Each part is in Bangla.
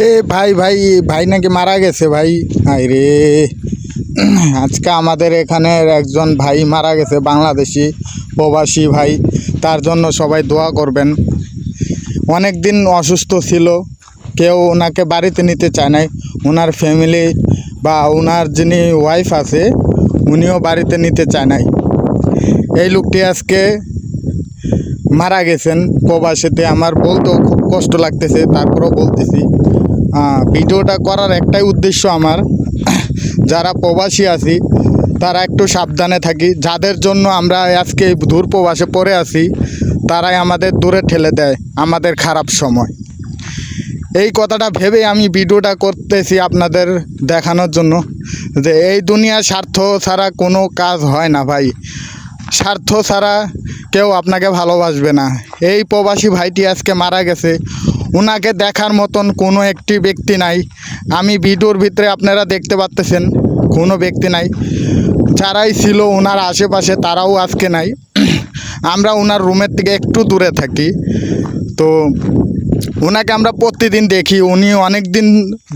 এ ভাই ভাই ভাই নাকি মারা গেছে ভাই? আই রে। আজকে আমাদের এখানের একজন ভাই মারা গেছে, বাংলাদেশি, প্রবাসী ভাই। তার জন্য সবাই দোয়া করবেন। অনেক দিন অসুস্থ ছিল, কেউ ওনাকে বাড়িতে নিতে চায় নাই। ওনার ফ্যামিলি বা ওনার যিনি ওয়াইফ আছে, উনিও বাড়িতে নিতে চায় নাই। এই লোকটি আজকে মারা গেছেন প্রবাসীতে। আমার বলতেও খুব কষ্ট লাগতেছে, তারপরেও বলতেছি। ভিডিওটা করার একটাই উদ্দেশ্য আমার। যারা প্রবাসী আছি, তারা একটু সাবধানে থাকি। যাদের জন্য আমরা আজকে দূর প্রবাসে পড়ে আছি, তারাই আমাদের দূরে ঠেলে দেয় আমাদের খারাপ সময়। এই কথাটা ভেবে আমি ভিডিওটা করতেছি আপনাদের দেখানোর জন্য যে এই দুনিয়ার স্বার্থ ছাড়া কোনো কাজ হয় না ভাই। স্বার্থ ছাড়া কেউ আপনাকে ভালোবাসবে না। এই প্রবাসী ভাইটি আজকে মারা গেছে। ওনাকে দেখার মতন কোনো একটি ব্যক্তি নাই। আমি ভিডিওর ভিতরে আপনারা দেখতে পাচ্তেছেন, কোনো ব্যক্তি নাই। যারাই ছিল ওনার আশেপাশে তারাও আজকে নাই। আমরা ওনার রুমের থেকে একটু দূরে থাকি। তো ওনাকে আমরা প্রতিদিন দেখি, উনি অনেক দিন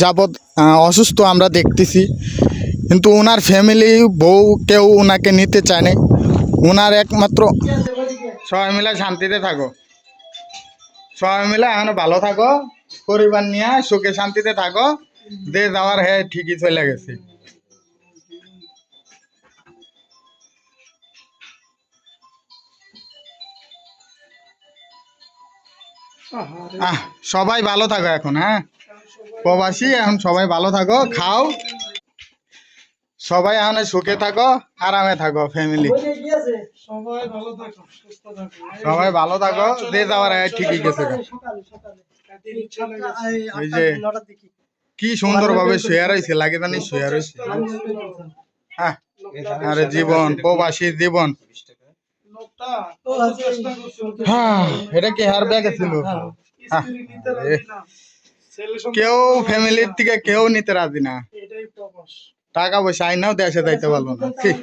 যাবৎ অসুস্থ আমরা দেখতেছি। কিন্তু ওনার ফ্যামিলি বউ কেউ ওনাকে নিতে চায় না ওনার একমাত্র সবাই মিলে শান্তিতে থাকো। সবাই মিলে এখন ভালো থাকো পরিবার নিয়ে সুখে শান্তিতে থাকো দে যাওয়ার হ্যাঁ ঠিকই চলে গেছে। আহ সবাই ভালো থাকো এখন হ্যাঁ? প্রবাসী এখন সবাই ভালো থাকো খাও। সবাই এখন সুখে থাকো আরামে থাকো ফ্যামিলি সবাই ভালো থাকো সুস্থ থাকো। সবাই ভালো থাকো যে যাওয়ার হ্যাঁ ঠিকই গেছে সকালে সকালে কাটিয়ে ইচ্ছা লেগেছে এই যে কি সুন্দর ভাবে শেয়ার হয়েছে লাগে জানি শেয়ার হয়েছে হ্যাঁ আরে জীবন প্রবাসী জীবন। হ্যাঁ এটা কি হার ব্যাগে ছিল হ্যাঁ, সন্তান কেউ ফ্যামিলির থেকে কেউ নিতে রাজি না। টাকা পয়সা আইনাও দেশে যাইতে পারব না। ঠিক